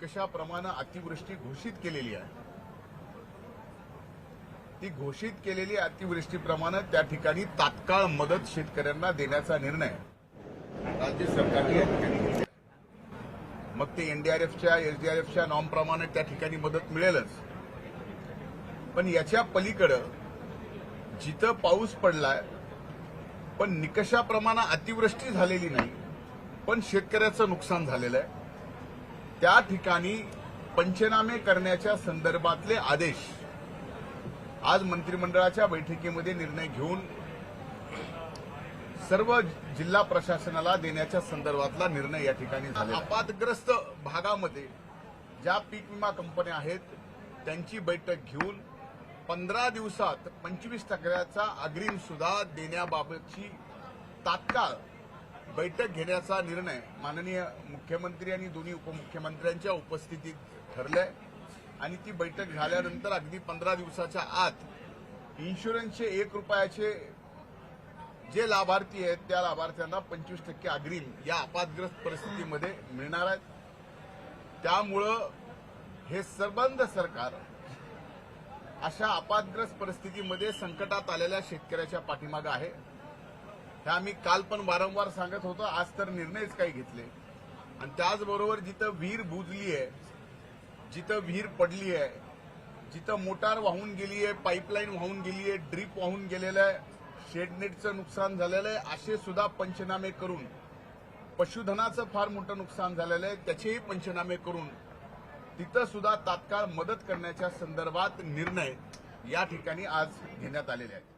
निकषाप्रमाणे अतिवृष्टी घोषित केलेली आहे? ती घोषित केलेली अतिवृष्टीप्रमाणे त्या ठिकाणी तात्काळ मदत शेतकऱ्यांना देण्याचा निर्णय राज्य सरकारने या ठिकाणी मग ते एनडीआरएफच्या एसडीआरएफच्या नॉमप्रमाणे त्या ठिकाणी मदत मिळेलच. पण याच्या पलीकडं जिथं पाऊस पडलाय पण निकषाप्रमाणे अतिवृष्टी झालेली नाही पण शेतकऱ्याचं नुकसान झालेलं आहे. त्या ठिकाणी पंचनामे करण्याच्या संदर्भातले आदेश आज मंत्रिमंडळाच्या बैठकीमध्ये निर्णय घेऊन सर्व जिल्हा प्रशासनाला देण्याच्या संदर्भातला निर्णय या ठिकाणी झाला आपातग्रस्त भागामध्ये ज्या पीक विमा कंपन्या आहेत त्यांची बैठक घेऊन पंधरा दिवसात पंचवीस टक्क्याचा अग्रिम सुद्धा देण्याबाबतची तात्काळ बैठक घेण्याचा निर्णय माननीय मुख्यमंत्री आणि दोन्ही उपमुख्यमंत्र्यांच्या उपस्थितीत ठरलाय. आणि ती बैठक झाल्यानंतर अगदी पंधरा दिवसाच्या आत इन्शुरन्सचे एक रुपयाचे जे लाभार्थी आहेत त्या लाभार्थ्यांना पंचवीस टक्के अग्रिम या आपातग्रस्त परिस्थितीमध्ये मिळणार आहेत. त्यामुळं हे सबंध सरकार अशा अपघातग्रस्त परिस्थितीमध्ये संकटात आलेल्या शेतकऱ्याच्या पाठीमागं आहे. हे आम्ही काल पण वारंवार सांगत होतो आज तर निर्णयच काही घेतले. आणि त्याचबरोबर जिथं विहीर बुजली आहे जिथं विहीर पडली आहे जिथं मोटार वाहून गेली आहे पाईपलाईन वाहून गेली आहे ड्रीप वाहून गेलेलं आहे शेडनेटचं नुकसान झालेलं आहे असे सुद्धा पंचनामे करून पशुधनाचं फार मोठं नुकसान झालेलं आहे त्याचेही पंचनामे करून तिथं सुद्धा तात्काळ मदत करण्याच्या संदर्भात निर्णय या ठिकाणी आज घेण्यात आलेले आहेत.